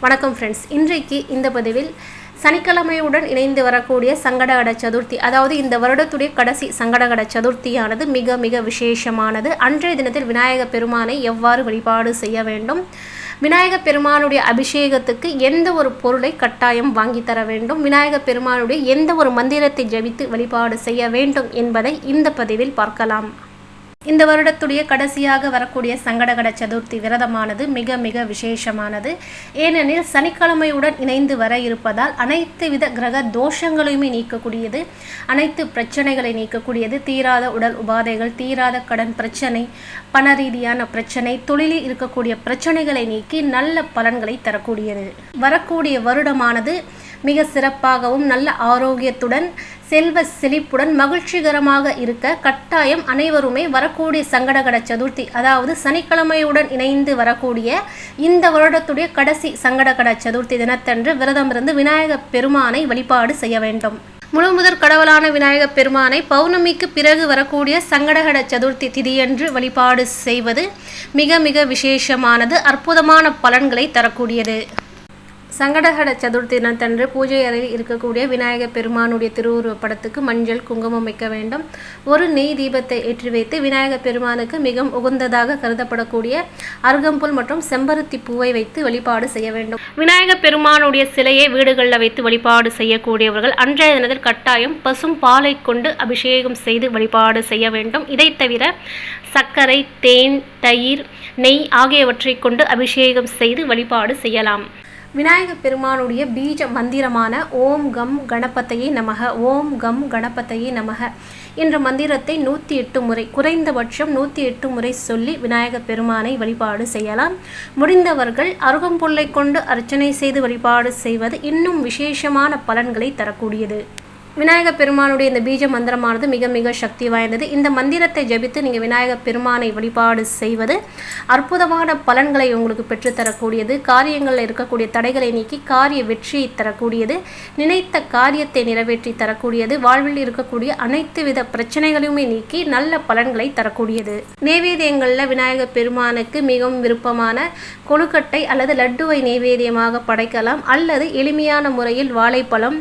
வணக்கம் ஃப்ரெண்ட்ஸ் இன்றைக்கு இந்த பதிவில் சனிக்கிழமையுடன் இணைந்து வரக்கூடிய சங்கடகட சதுர்த்தி அதாவது இந்த வருடத்துடைய கடைசி சங்கடகட சதுர்த்தியானது மிக மிக விசேஷமானது. அன்றைய தினத்தில் விநாயக பெருமானை எவ்வாறு வழிபாடு செய்ய வேண்டும்? விநாயக பெருமானுடைய அபிஷேகத்துக்கு எந்த ஒரு பொருளை கட்டாயம் வாங்கி தர வேண்டும்? விநாயக பெருமானுடைய எந்த ஒரு மந்திரத்தை ஜபித்து வழிபாடு செய்ய வேண்டும் என்பதை இந்த பதிவில் பார்க்கலாம். இந்த வருடத்துடைய கடைசியாக வரக்கூடிய சங்கடகட சதுர்த்தி விரதமானது மிக மிக விசேஷமானது. ஏனெனில் சனிக்கிழமையுடன் இணைந்து வர இருப்பதால் அனைத்து வித கிரக தோஷங்களையுமே நீக்கக்கூடியது. அனைத்து பிரச்சனைகளை நீக்கக்கூடியது. தீராத உடல் உபாதைகள் தீராத கடன் பிரச்சனை பண ரீதியான பிரச்சனை தொழிலில் இருக்கக்கூடிய பிரச்சனைகளை நீக்கி நல்ல பலன்களை தரக்கூடியது. வரக்கூடிய வருடமானது மிக சிறப்பாகவும் நல்ல ஆரோக்கியத்துடன் செல்வ செழிப்புடன் மகிழ்ச்சிகரமாக இருக்க கட்டாயம் அனைவருமே வரக்கூடிய சங்கடகட சதுர்த்தி அதாவது சனிக்கிழமையுடன் இணைந்து வரக்கூடிய இந்த வருடத்துடைய கடைசி சங்கடகட சதுர்த்தி தினத்தன்று விரதமிருந்து விநாயக பெருமானை வழிபாடு செய்ய வேண்டும். முழு முதற் கடவுளான விநாயகப் பெருமானை பௌர்ணமிக்கு பிறகு வரக்கூடிய சங்கடகட சதுர்த்தி திதியன்று வழிபாடு செய்வது மிக மிக விசேஷமானது அற்புதமான பலன்களை தரக்கூடியது. சங்கடகர சதுர்த்தி தினத்தன்று பூஜை அறையில் இருக்கக்கூடிய விநாயகர் பெருமானுடைய திருவுருவப் படத்துக்கு மஞ்சள் குங்குமம் வைக்க வேண்டும். ஒரு நெய் தீபத்தை ஏற்றி வைத்து விநாயகர் பெருமானுக்கு மிகவும் உகந்ததாக கருதப்படக்கூடிய அருகம்புல் மற்றும் செம்பருத்தி பூவை வைத்து வழிபாடு செய்ய வேண்டும். விநாயகர் பெருமானுடைய சிலையை வீடுகளில் வைத்து வழிபாடு செய்யக்கூடியவர்கள் அன்றைய தினத்தில் கட்டாயம் பசும் பாலை கொண்டு அபிஷேகம் செய்து வழிபாடு செய்ய வேண்டும். இதை தவிர சர்க்கரை தேன் தயிர் நெய் ஆகியவற்றை கொண்டு அபிஷேகம் செய்து வழிபாடு செய்யலாம். விநாயக பெருமானுடைய பீஜ மந்திரமான ஓம் கம் கணபத்தையே நமக ஓம் கம் கணபத்தையே நமக என்ற மந்திரத்தை நூற்றி எட்டு முறை குறைந்தபட்சம் நூற்றி எட்டு முறை சொல்லி விநாயக பெருமானை வழிபாடு செய்யலாம். முடிந்தவர்கள் அருகம்புல்லை கொண்டு அர்ச்சனை செய்து வழிபாடு செய்வது இன்னும் விசேஷமான பலன்களை தரக்கூடியது. விநாயக பெருமானுடைய இந்த பீஜ மந்திரமானது மிக மிக சக்தி வாய்ந்தது. இந்த மந்திரத்தை ஜபித்து நீங்கள் விநாயகர் பெருமானை வழிபாடு செய்வது அற்புதமான பலன்களை உங்களுக்கு பெற்றுத்தரக்கூடியது காரியங்களில் இருக்கக்கூடிய தடைகளை நீக்கி காரிய வெற்றியை தரக்கூடியது. நினைத்த காரியத்தை நிறைவேற்றி தரக்கூடியது. வாழ்வில் இருக்கக்கூடிய அனைத்து வித பிரச்சனைகளையுமே நீக்கி நல்ல பலன்களை தரக்கூடியது. நேவேதியங்களில் விநாயகர் பெருமானுக்கு மிகவும் விருப்பமான கொழுக்கட்டை அல்லது லட்டுவை நேவேதியமாக படைக்கலாம். அல்லது எளிமையான முறையில் வாழைப்பழம்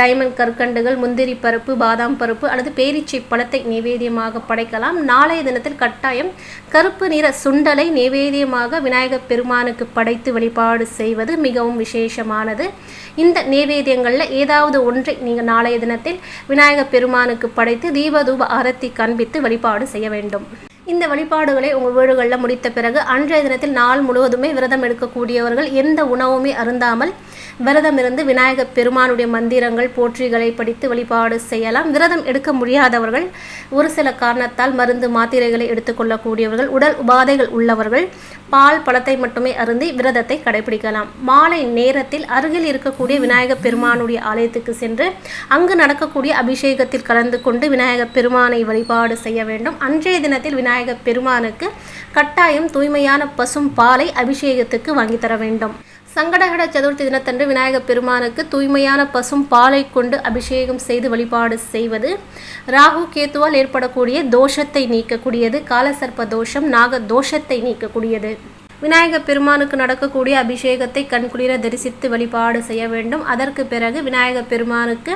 டைமண்ட் கற்கண்டுகள் பழங்கள் முந்திரி பருப்பு பாதாம் பருப்பு அல்லது பேரீச்சை பழத்தை நிவேதியமாக படைக்கலாம். நாளைய தினத்தில் கட்டாயம் கருப்பு நிற சுண்டலை நிவேதியமாக விநாயகர் பெருமானுக்கு படைத்து வழிபாடு செய்வது மிகவும் விசேஷமானது. இந்த நிவேதியங்களில் ஏதாவது ஒன்றை நீங்கள் நாளைய தினத்தில் விநாயகர் பெருமானுக்கு படைத்து தீபதூப ஆரத்தி காண்பித்து வழிபாடு செய்ய வேண்டும். இந்த வழிபாடுகளை உங்கள் வீடுகளில் முடித்த பிறகு அன்றைய தினத்தில் நாள் முழுவதுமே விரதம் எடுக்கக்கூடியவர்கள் எந்த உணவுமே அருந்தாமல் விரதம் இருந்து விநாயகர் பெருமானுடைய மந்திரங்கள் போற்றிகளை படித்து வழிபாடு செய்யலாம். விரதம் எடுக்க முடியாதவர்கள் ஒரு சில காரணத்தால் மருந்து மாத்திரைகளை எடுத்துக்கொள்ளக்கூடியவர்கள் உடல் உபாதைகள் உள்ளவர்கள் பால் பழத்தை மட்டுமே அருந்தி விரதத்தை கடைபிடிக்கலாம். மாலை நேரத்தில் அருகில் இருக்கக்கூடிய விநாயகர் பெருமானுடைய ஆலயத்துக்கு சென்று அங்கு நடக்கக்கூடிய அபிஷேகத்தில் கலந்து கொண்டு விநாயகர் பெருமானை வழிபாடு செய்ய வேண்டும். அன்றைய தினத்தில் விநாயகர் பெருமானுக்கு கட்டாயம் தூய்மையான பசும் பாலை அபிஷேகத்துக்கு வாங்கி தர வேண்டும். சங்கடகட சதுர்த்தி தினத்தன்று விநாயகர் பெருமானுக்கு தூய்மையான பசும் பாலை கொண்டு அபிஷேகம் செய்து வழிபாடு செய்வது. ராகு கேத்துவால் ஏற்படக்கூடிய தோஷத்தை நீக்கக்கூடியது. காலசர்ப்ப தோஷம் நாக தோஷத்தை நீக்கக்கூடியது. விநாயகர் பெருமானுக்கு நடக்கக்கூடிய அபிஷேகத்தை கண்குளிர தரிசித்து வழிபாடு செய்ய வேண்டும். அதற்கு பிறகு விநாயகர் பெருமானுக்கு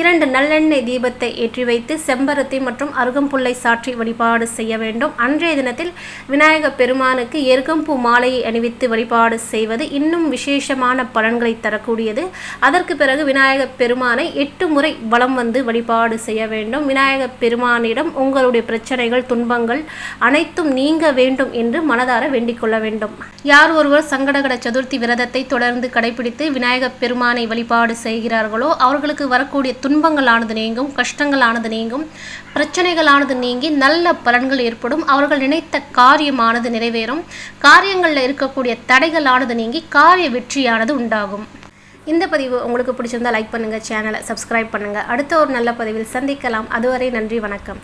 இரண்டு நல்லெண்ணெய் தீபத்தை ஏற்றி வைத்து செம்பருத்தி மற்றும் அருகம்புல்லை சாற்றி வழிபாடு செய்ய வேண்டும். அன்றைய தினத்தில் விநாயகர் பெருமானுக்கு எருகம்பூ மாலையை அணிவித்து வழிபாடு செய்வது இன்னும் விசேஷமான பலன்களை தரக்கூடியது. அதற்கு பிறகு விநாயகர் பெருமானை எட்டு முறை வலம் வந்து வழிபாடு செய்ய வேண்டும். விநாயகர் பெருமானிடம் உங்களுடைய பிரச்சனைகள் துன்பங்கள் அனைத்தும் நீங்க வேண்டும் என்று மனதார வேண்டிக் கொள்ள வேண்டும். வேண்டும். யார் ஒருவர் சங்கடகட சதுர்த்தி விரதத்தை தொடர்ந்து கடைபிடித்து விநாயகர் பெருமானை வழிபாடு செய்கிறார்களோ அவர்களுக்கு வரக்கூடிய துன்பங்களானது நீங்கும் கஷ்டங்களானது நீங்கும் பிரச்சனைகளானது நீங்கி நல்ல பலன்கள் ஏற்படும். அவர்கள் நினைத்த காரியமானது நிறைவேறும். காரியங்களில் இருக்கக்கூடிய தடைகளானது நீங்கி காரிய வெற்றியானது உண்டாகும். இந்த பதிவு உங்களுக்கு பிடிச்சிருந்தால் லைக் பண்ணுங்கள் சேனலை சப்ஸ்கிரைப் பண்ணுங்கள் அடுத்த ஒரு நல்ல பதிவில் சந்திக்கலாம். அதுவரை நன்றி வணக்கம்.